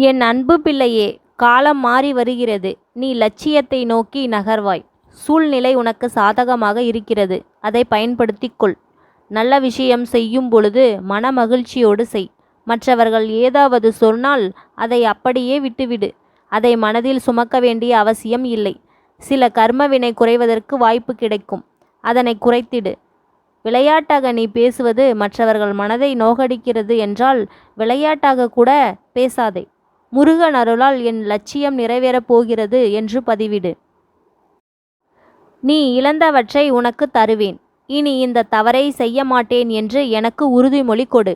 என் அன்பு பிள்ளையே காலம் மாறி வருகிறது. நீ லட்சியத்தை நோக்கி நகர்வாய். சூழ்நிலை உனக்கு சாதகமாக இருக்கிறது. அதை பயன்படுத்திக் கொள். நல்ல விஷயம் செய்யும் பொழுது மன மகிழ்ச்சியோடு செய். மற்றவர்கள் ஏதாவது சொன்னால் அதை அப்படியே விட்டுவிடு. அதை மனதில் சுமக்க வேண்டிய அவசியம் இல்லை. சில கர்மவினை குறைவதற்கு வாய்ப்பு கிடைக்கும். அதனை குறைத்திடு. விளையாட்டாக நீ பேசுவது மற்றவர்கள் மனதை நோகடிக்கிறது என்றால் விளையாட்டாக கூட பேசாதே. முருகன் அருளால் என் லட்சியம் நிறைவேறப் போகிறது என்று பதிவிடு. நீ இழந்தவற்றை உனக்கு தருவேன். இனி இந்த தவறை செய்ய மாட்டேன் என்று எனக்கு உறுதிமொழி கொடு.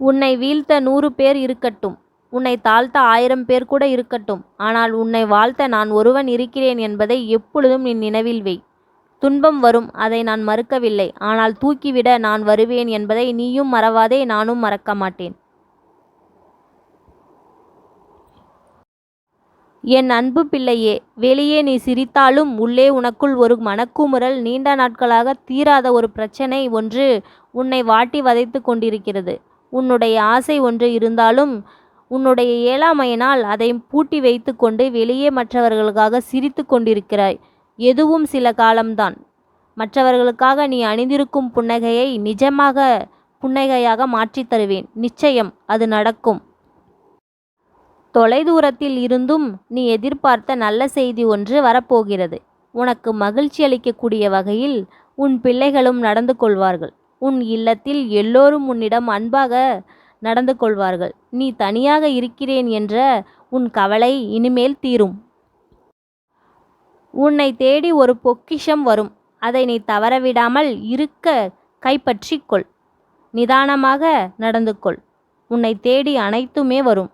உன்னை வீழ்த்த நூறு பேர் இருக்கட்டும். உன்னை தாழ்த்த ஆயிரம் பேர் கூட இருக்கட்டும். ஆனால் உன்னை வாழ்த்த நான் ஒருவன் இருக்கிறேன் என்பதை எப்பொழுதும் என் நினைவில் வை. துன்பம் வரும் அதை நான் மறுக்கவில்லை. ஆனால் தூக்கிவிட நான் வருவேன் என்பதை நீயும் மறவாதே நானும் மறக்க மாட்டேன். என் அன்பு பிள்ளையே வெளியே நீ சிரித்தாலும் உள்ளே உனக்குள் ஒரு மனக்குமுறல் நீண்ட நாட்களாக தீராத ஒரு பிரச்சனை ஒன்று உன்னை வாட்டி வதைத்து கொண்டிருக்கிறது. உன்னுடைய ஆசை ஒன்று இருந்தாலும் உன்னுடைய ஏழாமையினால் அதை பூட்டி வைத்து கொண்டு வெளியே மற்றவர்களுக்காக சிரித்து கொண்டிருக்கிறாய். எதுவும் சில காலம்தான். மற்றவர்களுக்காக நீ அணிந்திருக்கும் புன்னகையை நிஜமாக புன்னகையாக மாற்றித் தருவேன். நிச்சயம் அது நடக்கும். தொலைதூரத்தில் இருந்தும் நீ எதிர்பார்த்த நல்ல செய்தி ஒன்று வரப்போகிறது. உனக்கு மகிழ்ச்சி அளிக்கக்கூடிய வகையில் உன் பிள்ளைகளும் நடந்து கொள்வார்கள். உன் இல்லத்தில் எல்லோரும் உன்னிடம் அன்பாக நடந்து கொள்வார்கள். நீ தனியாக இருக்கிறேன் என்ற உன் கவலை இனிமேல் தீரும். உன்னை தேடி ஒரு பொக்கிஷம் வரும். அதை நீ தவறவிடாமல் இருக்க கைப்பற்றிக்கொள். நிதானமாக நடந்து கொள். உன்னை தேடி அனைத்துமே வரும்.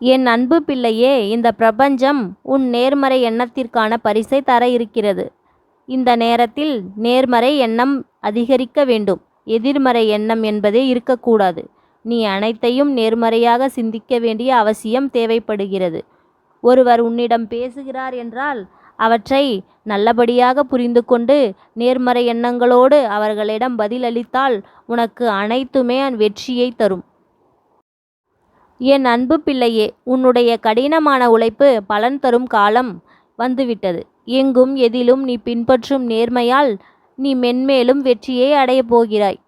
என் அன்பு பிள்ளையே இந்த பிரபஞ்சம் உன் நேர்மறை எண்ணத்திற்கான பரிசை தர இருக்கிறது. இந்த நேரத்தில் நேர்மறை எண்ணம் அதிகரிக்க வேண்டும். எதிர்மறை எண்ணம் என்பதே இருக்கக்கூடாது. நீ அனைத்தையும் நேர்மறையாக சிந்திக்க வேண்டிய அவசியம் தேவைப்படுகிறது. ஒருவர் உன்னிடம் பேசுகிறார் என்றால் அவற்றை நல்லபடியாக புரிந்து கொண்டு நேர்மறை எண்ணங்களோடு அவர்களிடம் பதிலளித்தால் உனக்கு அனைத்துமே வெற்றியை தரும். என் அன்பு பிள்ளையே உன்னுடைய கடினமான உழைப்பு பலன் தரும் காலம் வந்துவிட்டது. எங்கும் எதிலும் நீ பின்பற்றும் நேர்மையால் நீ மென்மேலும் வெற்றியை அடையப் போகிறாய்.